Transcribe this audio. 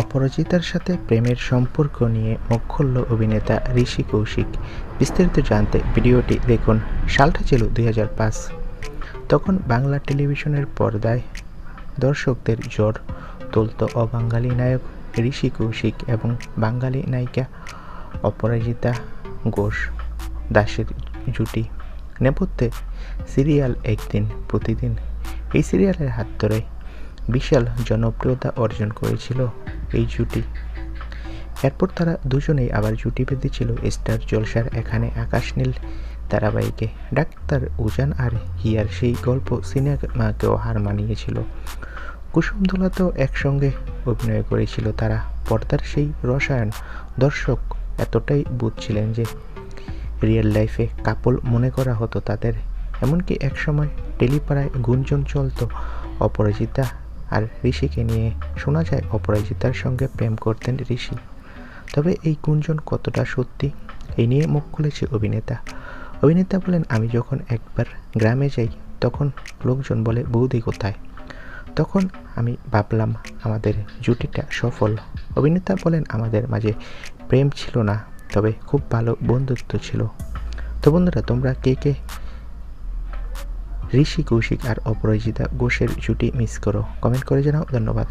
অপরাজিতার সাথে প্রেমের সম্পর্ক নিয়ে খুলল অভিনেতা ঋষি কৌশিক বিস্তারিত জানতে ভিডিওটি দেখুন সালটা ছিল দুই হাজার পাঁচ। তখন বাংলা টেলিভিশনের পর্দায় দর্শকদের জ্বর তুলত অবাঙালি নায়ক ঋষি কৌশিক এবং বাঙালি নায়িকা অপরাজিতা ঘোষ দাসের জুটি। নেপথ্যে সিরিয়াল একদিন, প্রতিদিন এই সিরিয়ালের হাত ধরে বিশাল জনপ্রিয়তা অর্জন করেছিল এই জুটি। এরপর তারা দুজনেই আবার জুটি বেঁধেছিল স্টার জলসার এখানে আকাশ নীল ধারাবাহিকে। ডাক্তার উজান আর হিয়ার সেই গল্প সিনেমাকেও হার মানিয়েছিল। কুসুমদোলাতেও একসঙ্গে অভিনয় করেছিল তারা। পর্দার সেই রসায়ন দর্শক এতটাই বুঝছিলেন যে রিয়েল লাইফে কাপল মনে করা হতো তাদের। এমনকি একসময় টেলিপাড়ায় গুঞ্জন চলত অপরাজিতা আর ঋষিকে নিয়ে শোনা যায় অপরাজিতার সঙ্গে প্রেম করতেন ঋষি। তবে এই গুঞ্জন কতটা সত্যি, এই নিয়ে মুখ খুলেছে অভিনেতা। অভিনেতা বলেন, আমি যখন একবার গ্রামে যাই, তখন লোকজন বলে, বৌদি কোথায় তখন আমি ভাবলাম, আমাদের জুটিটা সফল অভিনেতা বলেন, আমাদের মাঝে প্রেম ছিল না, তবে খুব ভালো বন্ধুত্ব ছিল তো বন্ধুরা, তোমরা কে কে ঋষি কৌশিক আর অপরাজিতা ঘোষের জুটি মিস করো। কমেন্ট করে জানাও ধন্যবাদ।